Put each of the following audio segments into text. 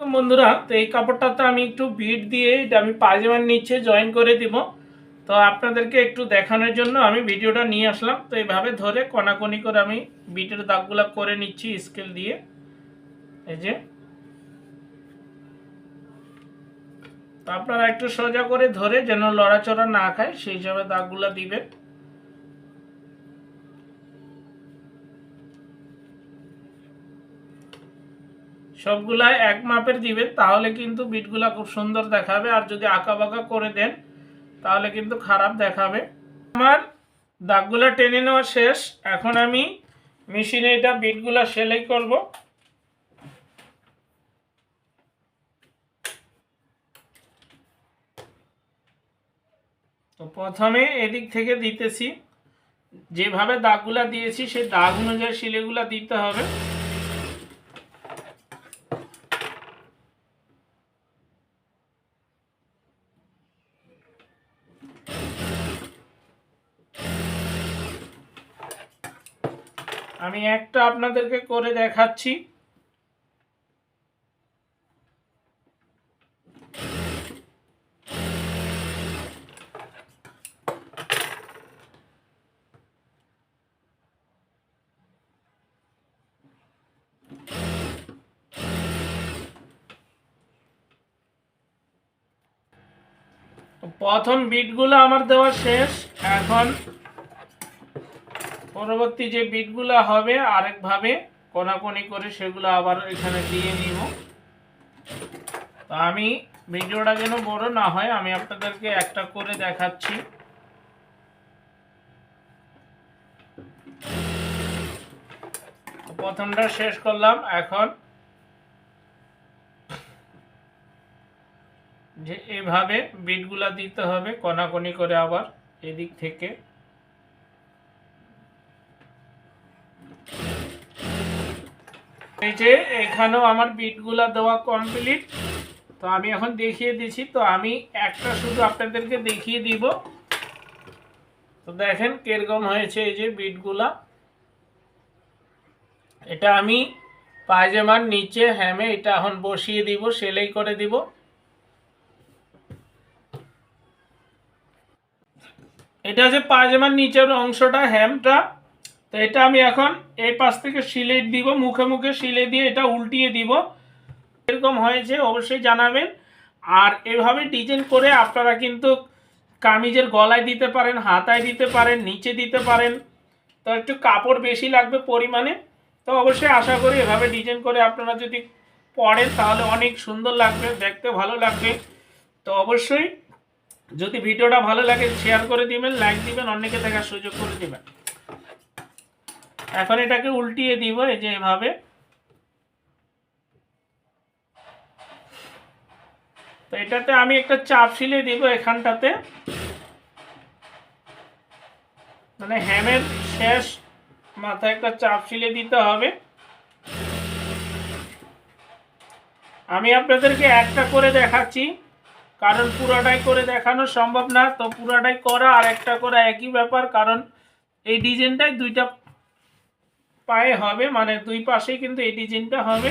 বন্ধুরা, তো এই কাপড়টাতে আমি একটু বিট দিয়ে আমি পায়জামার নিচে জয়েন করে দিব। তো আপনাদেরকে একটু দেখানোর জন্য আমি ভিডিওটা নিয়ে আসলাম। তো এইভাবে ধরে কণাকণি করে আমি বিটের দাগগুলো করে নিচ্ছি স্কেল দিয়ে। এই যে। তো আপনারা একটু সোজা করে ধরে যেন লড়াচড়া না খায়, সেই হিসাবে দাগগুলো দিবেন। সবগুলা এক মাপের দিবেন, তাহলে কিন্তু বিটগুলা খুব সুন্দর দেখাবে। আর যদি আঁকা বাঁকা করে দেন, তাহলে কিন্তু খারাপ দেখাবে। আমার দাগগুলা টেনে নেওয়া শেষ। এখন আমি মেশিনে এটা বিটগুলা সেলাই করব। তো প্রথমে এদিক থেকে দিতেছি। যেভাবে দাগগুলা দিয়েছি, সেই দাগ অনুযায়ী সিলেগুলা দিতে হবে। আমি একটা আপনাদেরকে করে দেখাচ্ছি। প্রথম বিটগুলো আমার দেওয়া শেষ। এখন পরবর্তী যে বিটগুলো হবে, আরেকভাবে কোনাকুনি করে সেগুলো আবার এখানে দিয়ে নিব। তো আমি ভিডিওটা যেন বড় না হয়, আমি আপনাদেরকে একটা করে দেখাচ্ছি। প্রথমটা শেষ করলাম, এখন যে এভাবে বিটগুলা দিতে হবে, কোনাকুনি করে আবার এদিক থেকে। এই যে এখানেও আমার বিটগুলা দেওয়া কমপ্লিট তো আমি এখন দেখিয়ে দিচ্ছি তো আমি একটা শুধু আপনাদেরকে দেখিয়ে দিব। তো দেখেন কীরকম হয়েছে এই যে বিটগুলা এটা আমি পায়জামার নিচে হ্যামে এটা এখন বসিয়ে দিব, সেলাই করে দিব। এটা যে পায়জামার নিচের অংশটা, হ্যামটা তো এটা আমি এখন এই পাশ থেকে সিলেট দিব, মুখে মুখে সিলে দিয়ে এটা উল্টিয়ে দিব। এরকম হয়েছে, অবশ্যই জানাবেন। আর এভাবে ডিজাইন করে আপনারা কিন্তু কামিজের গলায় দিতে পারেন, হাতায় দিতে পারেন, নিচে দিতে পারেন। তো একটু কাপড় বেশি লাগবে পরিমাণে। তো অবশ্যই আশা করি এভাবে ডিজাইন করে আপনারা যদি পড়েন তাহলে অনেক সুন্দর লাগবে, দেখতে ভালো লাগবে। তো অবশ্যই যদি ভিডিওটা ভালো লাগে শেয়ার করে দিবেন লাইক দিবেন অনেকে দেখার সুযোগ করে দিবেন। এখন এটাকে উল্টিয়ে দিব, এই যে এভাবে। তো এটাতে আমি একটা চাপ সিলে দিব এখানটাতে। মানে হ্যামের শেষ মাথায় একটা চাপ সিলে দিতে হবে। আমি আপনাদেরকে একটা করে দেখাচ্ছি, কারণ পুরাটাই করে দেখানো সম্ভব না। তো পুরাটাই করা আর একটা করা একই ব্যাপার, কারণ এই ডিজাইনটাই দুইটা পায়ে হবে মানে দুই পাশেই কিন্তু এই ডিজাইনটা হবে।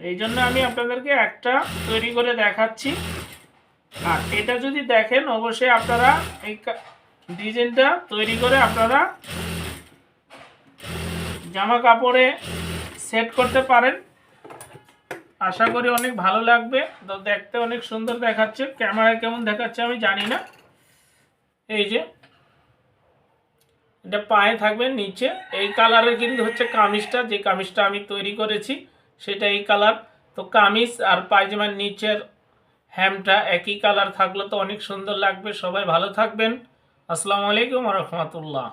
এই জন্য আমি আপনাদেরকে একটা তৈরি করে দেখাচ্ছি। আর এটা যদি দেখেন, অবশ্যই আপনারা এই ডিজাইনটা তৈরি করে আপনারা জামা কাপড়ে সেট করতে পারেন। আশা করি অনেক ভালো লাগবে। দেখতে অনেক সুন্দর দেখাচ্ছে। ক্যামেরায় কেমন দেখাচ্ছে আমি জানি না। এই যে এটা পায়ে থাকবে নিচে। এই কালারের কিন্তু হচ্ছে কামিজটা, যে কামিজটা আমি তৈরি করেছি, সেটা এই কালার। তো কামিজ আর পায়জামার নিচের হ্যামটা একই কালার থাকলে তো অনেক সুন্দর লাগবে। সবাই ভালো থাকবেন। আসসালামু আলাইকুম রহমতুল্লাহ।